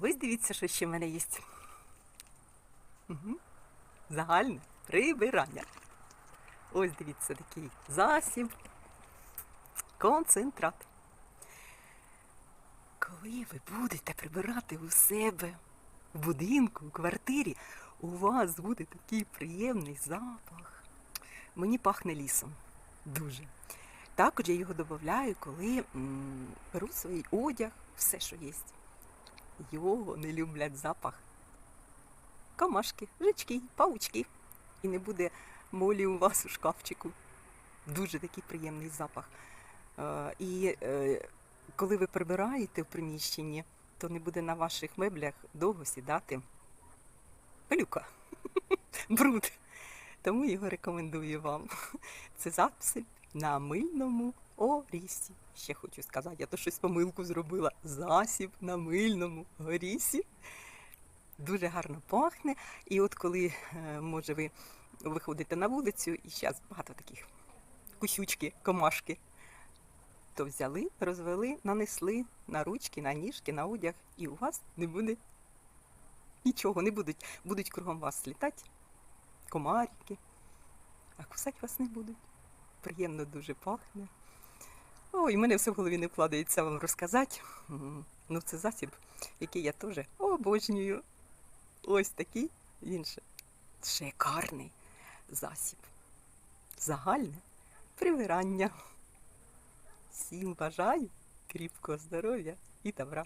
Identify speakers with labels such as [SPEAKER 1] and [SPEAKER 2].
[SPEAKER 1] Ось дивіться, що ще в мене є. Угу. Загальне прибирання. Ось дивіться такий засіб. Концентрат. Коли ви будете прибирати у себе в будинку, у квартирі, у вас буде такий приємний запах. Мені пахне лісом. Дуже. Також я його додаю, коли беру свій одяг, все, що є. Його не люблять запах. Комашки, жички, паучки. І не буде молі у вас у шкафчику. Дуже такий приємний запах. Е, І е, коли ви прибираєте в приміщенні, то не буде на ваших меблях довго сідати пилюка, бруд. Тому його рекомендую вам. Це засіб на мильному орісі. Ще хочу сказати, я то щось помилку зробила. Засіб на мильному горісі. Дуже гарно пахне. І от коли, е, може, ви виходите на вулицю, і зараз багато таких кусючки, комашки, то взяли, розвели, нанесли на ручки, на ніжки, на одяг, і у вас не буде нічого, не будуть, будуть кругом вас літати комарики, а кусати вас не будуть. Приємно дуже пахне. Ой, мене все в голові не вкладається вам розказати. Ну, це засіб, який я теж обожнюю. Ось такий він ще шикарний засіб. Загальне прибирання. Всім бажаю кріпкого здоров'я і добра.